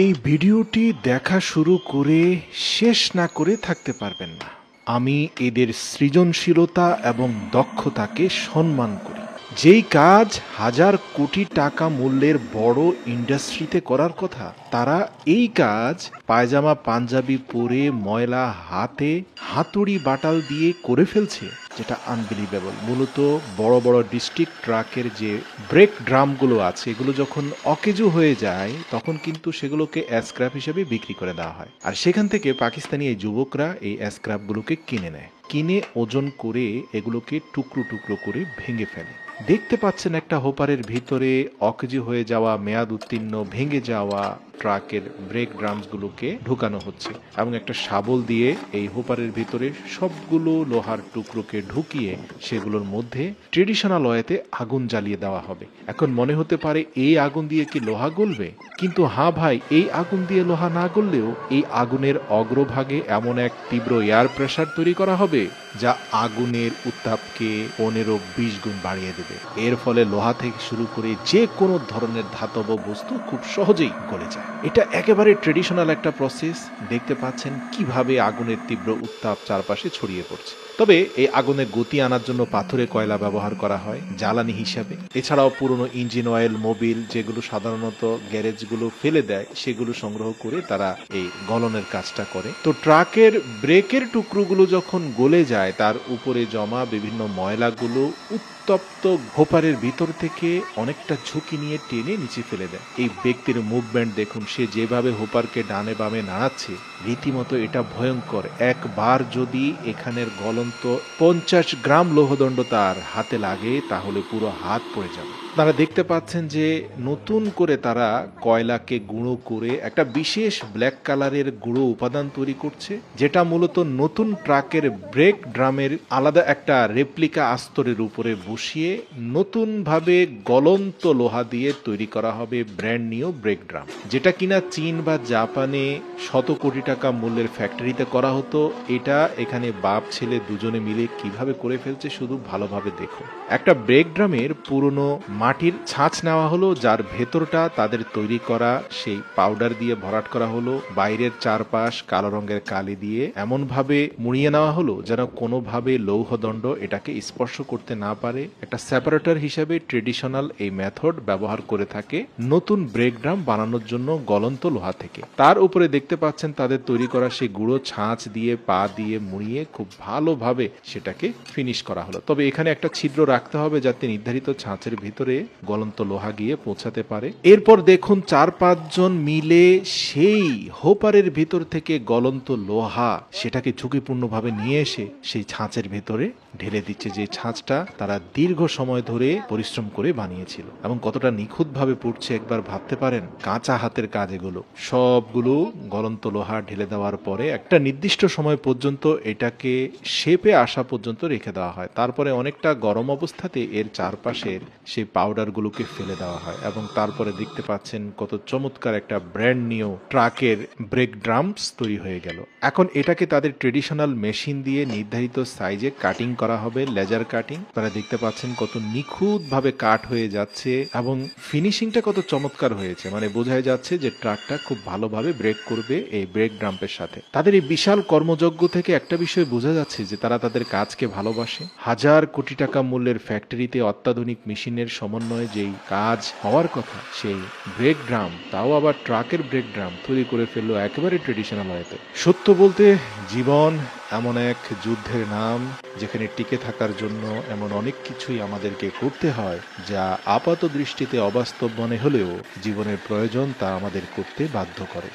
এই ভিডিওটি দেখা শুরু করে শেষ না করে থাকতে পারবেন না। আমি এদের সৃজনশীলতা এবং দক্ষতাকে সম্মান করি। যেই কাজ হাজার কোটি টাকা মূল্যের বড় ইন্ডাস্ট্রিতে করার কথা, তারা এই কাজ পায়জামা পাঞ্জাবি পরে ময়লা হাতে হাতুড়ি বাটাল দিয়ে করে ফেলছে। যেটা আনবিলিভেবল মূলত বড় বড় ডিস্ট্রিক্ট ট্রাকের যে ব্রেক ড্রামগুলো আছে, এগুলো যখন অকেজু হয়ে যায়, তখন কিন্তু সেগুলোকে অ্যাসক্র্যাপ হিসেবে বিক্রি করে দেওয়া হয়। আর সেখান থেকে পাকিস্তানি এই যুবকরা এই স্ক্র্যাপগুলোকে কিনে নেয়। কিনে ওজন করে এগুলোকে টুকরো টুকরো করে ভেঙে ফেলে। দেখতে পাচ্ছেন একটা হোপারের ভিতরে অকেজি হয়ে যাওয়া, মেয়াদ উত্তীর্ণ, ভেঙে যাওয়া ট্রাকের ব্রেক ড্রামসগুলোকে ঢুকানো হচ্ছে এবং একটা শাবল দিয়ে এই হোপারের ভিতরে সবগুলো লোহার টুকরোকে ঢুকিয়ে সেগুলোর মধ্যে ট্রেডিশনাল ওয়েতে আগুন জ্বালিয়ে দেওয়া হবে। এখন মনে হতে পারে এই আগুন দিয়ে কি লোহা গলবে? কিন্তু হ্যাঁ ভাই, এই আগুন দিয়ে লোহা না গললেও এই আগুনের অগ্রভাগে এমন এক তীব্র এয়ার প্রেসার তৈরি করা হবে যা আগুনের উত্তাপকে পনেরো বিশ গুণ বাড়িয়ে দেবে। এর ফলে লোহা থেকে শুরু করে যে কোনো ধরনের ধাতব বস্তু খুব সহজেই গলে যায়। এটা একেবারে ট্রেডিশনাল একটা প্রসেস দেখতে পাচ্ছেন কীভাবে আগুনের তীব্র উত্তাপ চারপাশে ছড়িয়ে পড়ছে। তবে এই আগুনের গতি আনার জন্য পাথরে কয়লা ব্যবহার করা হয়, জ্বালানি হিসাবে। এছাড়াও পুরনো ইঞ্জিন অয়েল, মোবিল যেগুলো সাধারণত গ্যারেজগুলো ফেলে দেয়, সেগুলো সংগ্রহ করে তারা এই গলনের কাজটা করে। তো ট্রাকের ব্রেকের টুকরোগুলো যখন গলে যায়, তার উপরে জমা বিভিন্ন ময়লাগুলো উত্তপ্ত ঘোপারের ভিতর থেকে অনেকটা ঝুঁকি নিয়ে টেনে নিচে ফেলে দেয়। এই ব্যক্তির মুভমেন্ট দেখুন, সে যেভাবে হোপারকে ডানে বামে নাড়াচ্ছে, রীতিমতো এটা ভয়ঙ্কর। একবার যদি এখানের গলন্ত পঞ্চাশ গ্রাম লৌহদণ্ড তার হাতে লাগে তাহলে পুরো হাত পড়ে যাবে। তারা দেখতে পাচ্ছেন যে নতুন করে তারা কয়লাকে গুঁড়ো করে একটা বিশেষ ব্ল্যাক কালারের গুঁড়ো উপাদান তৈরি করছে, যেটা মূলত নতুন ট্রাকের ব্রেক ড্রামের আলাদা একটা রেপ্লিকা আস্তরের উপরে বসিয়ে নতুনভাবে গলন্ত লোহা দিয়ে তৈরি করা হবে ব্র্যান্ড নিউ ব্রেক ড্রাম যেটা কিনা চীন বা জাপানে শত কোটি টাকা মূল্যের ফ্যাক্টরিতে করা হতো। এটা এখানে বাপ, ছেলে দুজনে মিলে কীভাবে করে ফেলছে শুধু ভালোভাবে দেখো একটা ব্রেক ড্রামের পুরনো মাটির ছাঁচ নেওয়া হলো, যার ভেতরটা তাদের তৈরি করা, সেই পাউডার দিয়ে ভরাট করা হলো, বাইরের চারপাশ কালো রঙের কালি দিয়ে এমন ভাবে মুড়িয়ে নেওয়া হলো যেন কোনোভাবে লৌহদণ্ড এটাকে স্পর্শ করতে না পারে। একটা সেপারেটর হিসেবে ট্রেডিশনাল এই মেথড ব্যবহার করে থাকে নতুন ব্রেক ড্রাম বানানোর জন্য গলন্ত লোহা থেকে। তার উপরে দেখতে পাচ্ছেন তাদের তৈরি করা সেই গুঁড়ো ছাঁচ দিয়ে পা দিয়ে মুড়িয়ে খুব ভালোভাবে সেটাকে ফিনিশ করা হলো। তবে এখানে একটা ছিদ্র রাখতে হবে যাতে নির্ধারিত ছাঁচের ভিতরে গলন্ত লোহা গিয়ে পৌঁছাতে পারে। এরপর দেখুন চার পাঁচজন মিলে সেই হোপারের ভিতর থেকে গলন্ত লোহা সেটাকে ঝুঁকিপূর্ণভাবে নিয়ে এসে সেই ছাঁচের ভেতরে ঢেলে দিচ্ছে, যে ছাঁচটা তারা দীর্ঘ সময় ধরে পরিশ্রম করে বানিয়েছিল। এবং কতটা নিখুঁতভাবে পড়ছে একবার ভাবতে পারেন? কাঁচা হাতের কাজ এগুলো। সবগুলো গলন্ত লোহা ঢেলে দেওয়ার পরে একটা নির্দিষ্ট সময় পর্যন্ত এটাকে শেপে আসা পর্যন্ত রেখে দেওয়া হয়। তারপরে অনেকটা গরম অবস্থাতে এর চারপাশের সেই পাউডারগুলোকে ফেলে দেওয়া হয় এবং তারপরে দেখতে পাচ্ছেন কত চমৎকার একটা ব্র্যান্ড নিউ ট্রাকের ব্রেক ড্রামস তৈরি হয়ে গেল। এখন এটাকে তাদের ট্রেডিশনাল মেশিন দিয়ে নির্ধারিত সাইজে কাটিং করা হবে লেজার কাটিং তারা দেখতে পাচ্ছেন কত নিখুঁতভাবে কাট হয়ে যাচ্ছে এবং ফিনিশিংটা কত চমৎকার হয়েছে। মানে বোঝাই যাচ্ছে যে ট্রাকটা খুব ভালোভাবে ব্রেক করবে এই ব্রেক ড্রাম্পের সাথে। তাদের এই বিশাল কর্মযজ্ঞ থেকে একটা বিষয় বোঝা যাচ্ছে যে তারা তাদের কাজকে ভালোবাসে। হাজার কোটি টাকা মূল্যের ফ্যাক্টরিতে অত্যাধুনিক মেশিনের সমন্বয়ে যেই কাজ হওয়ার কথা। সেই ব্রেক ড্রাম, তাও আবার ট্রাকের ব্রেক ড্রাম তৈরি করে ফেলল একেবারে ট্রেডিশনাল হয়েতে সত্য বলতে, জীবন এমন এক যুদ্ধের নাম, যেখানে টিকে থাকার জন্য এমন অনেক কিছুই আমাদেরকে করতে হয়, যা আপাত দৃষ্টিতে অবাস্তব মনে হলেও জীবনের প্রয়োজন তা আমাদের করতে বাধ্য করে।